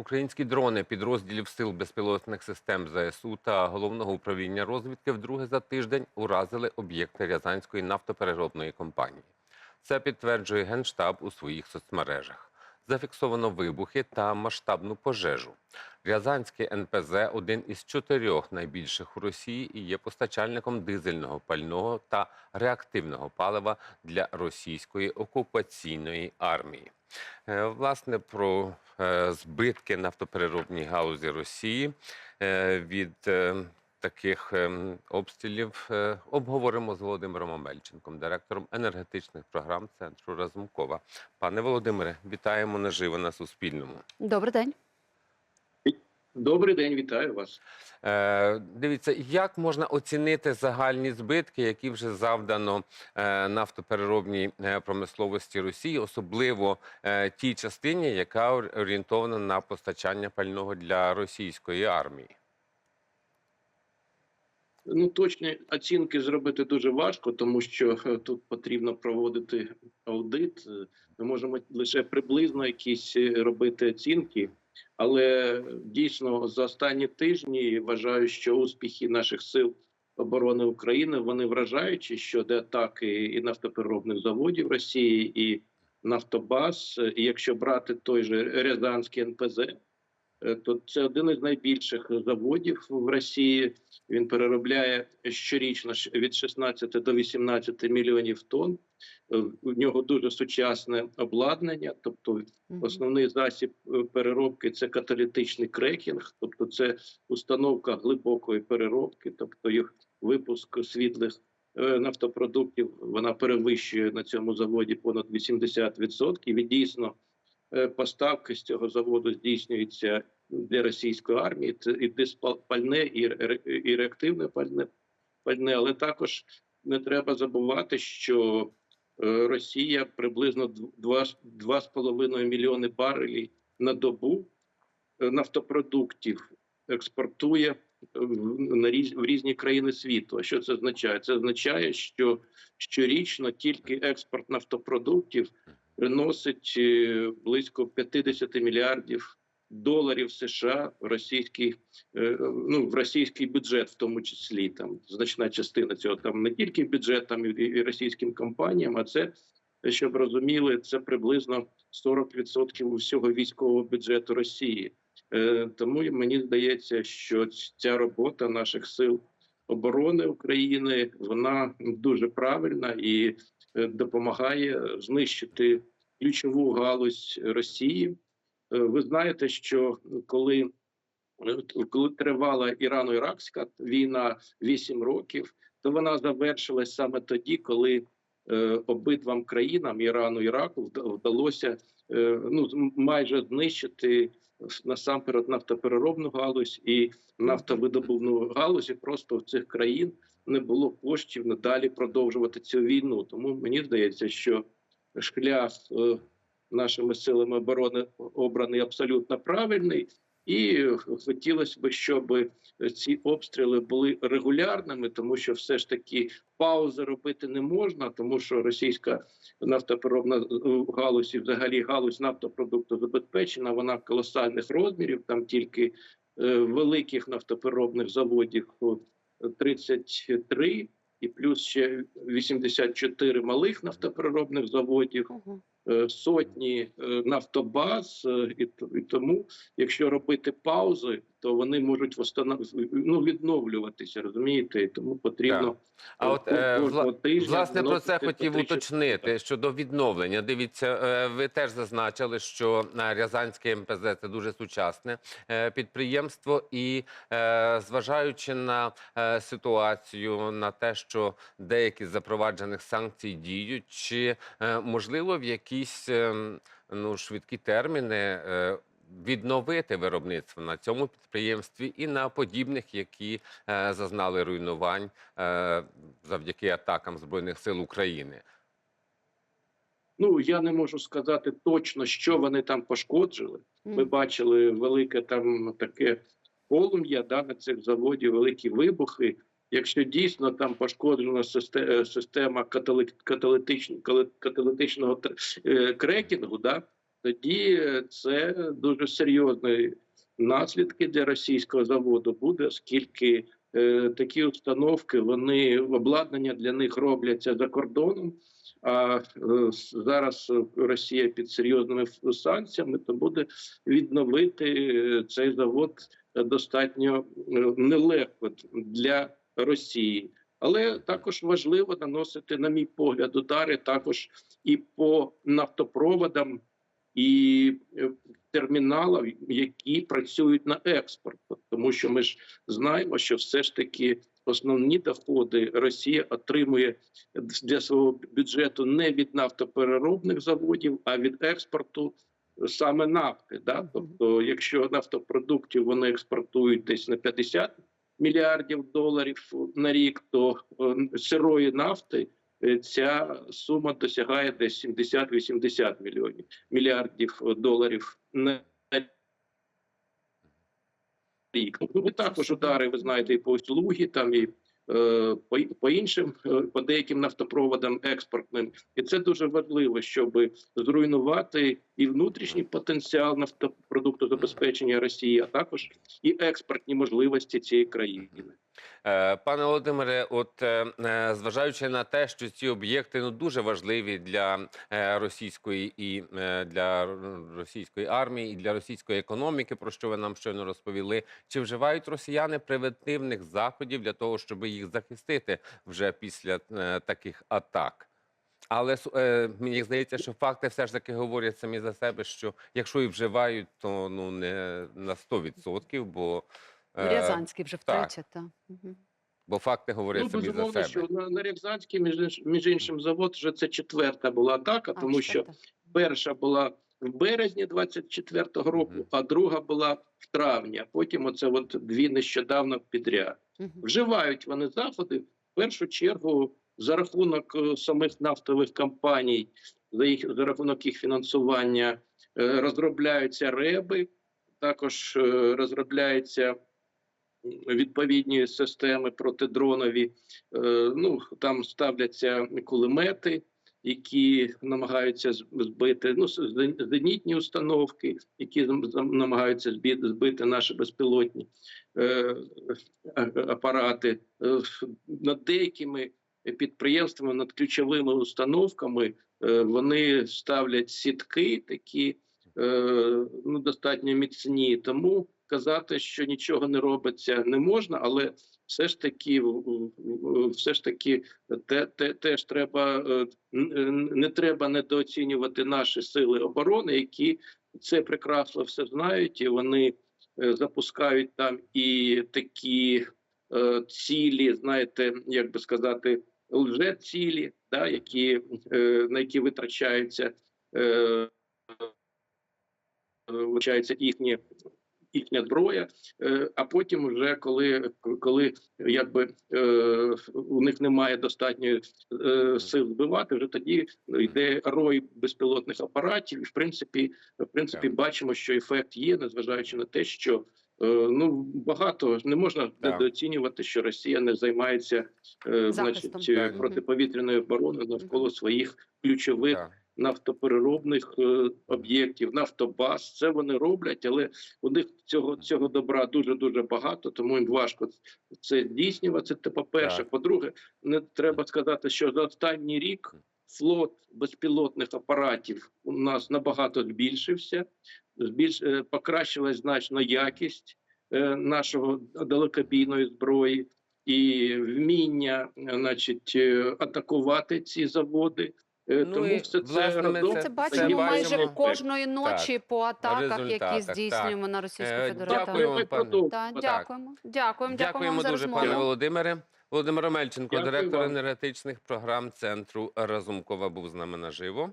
Українські дрони підрозділів сил безпілотних систем ЗСУ та головного управління розвідки вдруге за тиждень уразили об'єкти Рязанської нафтопереробної компанії. Це підтверджує Генштаб у своїх соцмережах. Зафіксовано вибухи та масштабну пожежу. Рязанське НПЗ один із чотирьох найбільших у Росії і є постачальником дизельного пального та реактивного палива для російської окупаційної армії. Е, Власне, про е, збитки нафтопереробній галузі Росії е, від таких ем, обстрілів е, обговоримо з Володимиром Амельченком, директором енергетичних програм Центру Разумкова. Пане Володимире, вітаємо наживо на Суспільному. Добрий день. Добрий день, вітаю вас. Е, дивіться, як можна оцінити загальні збитки, які вже завдано е, нафтопереробній е, промисловості Росії, особливо е, тій частині, яка орієнтована на постачання пального для російської армії? Ну точні оцінки зробити дуже важко, тому що е, тут потрібно проводити аудит. Е, Ми можемо лише приблизно якісь е, робити оцінки, але дійсно за останні тижні вважаю, що успіхи наших сил оборони України вони вражаючі щодо атаки і нафтопереробних заводів Росії, і Нафтобаз. І якщо брати той же Рязанський НПЗ, то це один із найбільших заводів в Росії. Він переробляє щорічно від 16 до 18 мільйонів тонн. Е, У нього дуже сучасне обладнання, тобто Основний засіб е, переробки це каталітичний крекінг, тобто це установка глибокої переробки, тобто їх випуск світлих е, нафтопродуктів вона перевищує на цьому заводі понад 80%. І дійсно е, поставки з цього заводу здійснюються для російської армії. Це і диспальне, і, реактивне пальне, пальне, але також не треба забувати, що Е, Росія приблизно 2,5 мільйони барелів на добу е, нафтопродуктів експортує на різ- в різні країни світу. А що це означає? Це означає, що щорічно тільки експорт нафтопродуктів приносить е, близько 50 мільярдів доларів США в російський е, ну в російський бюджет, в тому числі там значна частина цього там не тільки бюджет, там і, російським компаніям, а це щоб розуміли, це приблизно 40% усього військового бюджету Росії. Е, тому мені здається, що ця робота наших сил оборони України вона дуже правильна і допомагає знищити ключову галузь Росії. Е, Ви знаєте, що коли, е, коли тривала Ірано-Іракська війна 8 років, то вона завершилась саме тоді, коли е, обидвам країнам Ірану і Іраку вда- вдалося е, ну майже знищити насамперед нафтопереробну галузь і нафтовидобувну галузь. І просто в цих країн не було коштів надалі продовжувати цю війну. Тому мені здається, що шлях е, нашими силами оборони обраний абсолютно правильний. І хотілося б, щоб ці обстріли були регулярними, тому що все ж таки паузи робити не можна, тому що російська нафтопереробна е, галузь і взагалі галузь нафтопродуктозабезпечена, вона колосальних розмірів. Там тільки е, великих нафтопереробних заводів о, 33 і плюс ще 84 малих нафтопереробних заводів е, сотні е, нафтобаз, е, і, тому, якщо робити паузи, то вони можуть восстанов- ну, відновлюватися, розумієте? Тому потрібно А от е, кожного тижня власне про це хотів уточнити щодо відновлення. Дивіться, е, ви теж зазначили, що е, Рязанське МПЗ це дуже сучасне підприємство, і зважаючи на ситуацію, на те, що деякі з запроваджених санкцій діють, чи можливо в якісь е, ну швидкі терміни. Відновити виробництво на цьому підприємстві і на подібних, які е, зазнали руйнувань е, завдяки атакам збройних сил України. Ну я не можу сказати точно, що вони там пошкоджили. Ми бачили велике там таке полум'я да, на цих заводі, великі вибухи. Якщо дійсно там пошкоджена систе- система катали- каталітичн- каталітичного е, крекінгу, да, тоді е, це дуже серйозні наслідки для російського заводу буде, оскільки е, такі установки вони обладнання для них робляться за кордоном. А е, зараз Росія під серйозними санкціями, то буде відновити е, цей завод достатньо е, нелегко для Росії. Але також важливо наносити, на мій погляд, удари також і по нафтопроводам, і е, терміналам, які працюють на експорт, тому що ми ж знаємо, що все ж таки основні доходи Росія отримує для свого бюджету не від нафтопереробних заводів, а від експорту саме нафти. Да? Тобто, якщо нафтопродуктів вони експортують десь на 50 мільярдів доларів на рік, то е, сирої нафти ця сума досягає десь 70-80 мільйонів мільярдів е, доларів на рік. Ну, також удари, ви знаєте, і по услуги там і е, по, по іншим, е, по деяким нафтопроводам експортним. І це дуже важливо, щоб зруйнувати і внутрішній потенціал нафтопродуктозабезпечення Росії, а також і експортні можливості цієї країни. Е, Пане Володимире, от е, е, зважаючи на те, що ці об'єкти ну дуже важливі для російської і для російської армії, і для російської економіки, про що ви нам щойно розповіли, чи вживають росіяни превентивних заходів для того, щоб їх захистити вже після таких атак? Але с- е, мені здається, що факти все ж таки говорять самі за себе, що якщо і вживають, то ну не на 100%, бо е, Рязанський вже втретє, так. Угу. Бо факти говорять Ну, самі за себе. що на, на Рязанський, між, між іншим, завод вже це четверта була атака, тому що перша була в березні 24-го року, Мгм. а друга була в травні. А потім оце от дві нещодавно підряд. Вживають вони заходи в першу чергу за рахунок е, самих нафтових компаній, за їх за рахунок їх фінансування е, розробляються реби, також е, розробляються відповідні системи протидронові. Ну там ставляться кулемети, які намагаються збити ну зенітні установки, які намагаються збити, наші безпілотні апарати. Над деякими підприємствами, над ключовими установками е, вони ставлять сітки такі е, ну, достатньо міцні. Тому казати, що нічого не робиться, не можна, але все ж таки, все ж таки, те, те, теж треба е, не треба недооцінювати наші сили оборони, які це прекрасно все знають, і вони запускають там і такі цілі, знаєте, як би сказати, лже-цілі, да, які, е, на які витрачаються. Е, витрачається їхні їхня зброя, е, а потім, вже коли коли якби е, у них немає достатньої е, сил збивати, вже тоді йде рой безпілотних апаратів. І в принципі, в принципі, бачимо, що ефект є, незважаючи на те, що е, ну багато не можна Так. недооцінювати, що Росія не займається е, Захистом. значить, е, Так. протиповітряною обороною навколо своїх ключових Так. нафтопереробних е, об'єктів, нафтобаз. Це вони роблять, але у них цього цього добра дуже дуже багато, тому їм важко це здійснювати. Це по-перше. По-друге, не треба сказати, що за останній рік флот безпілотних апаратів у нас набагато збільшився. Збільш е, покращилась значно якість е, нашого далекобійної зброї. І вміння, е, значить, атакувати ці заводи, Ну Тому і, все це власне, ми це- Це це бачимо майже бачимо. кожної ночі по атаках, які здійснюємо на Російську Федерацію. дякуємо. Так, Так. дякуємо. Дякуємо, дякуємо Дякуємо вам дуже, пане Володимире. Володимир Мельченко, директор енергетичних програм центру Разумкова, був з нами наживо.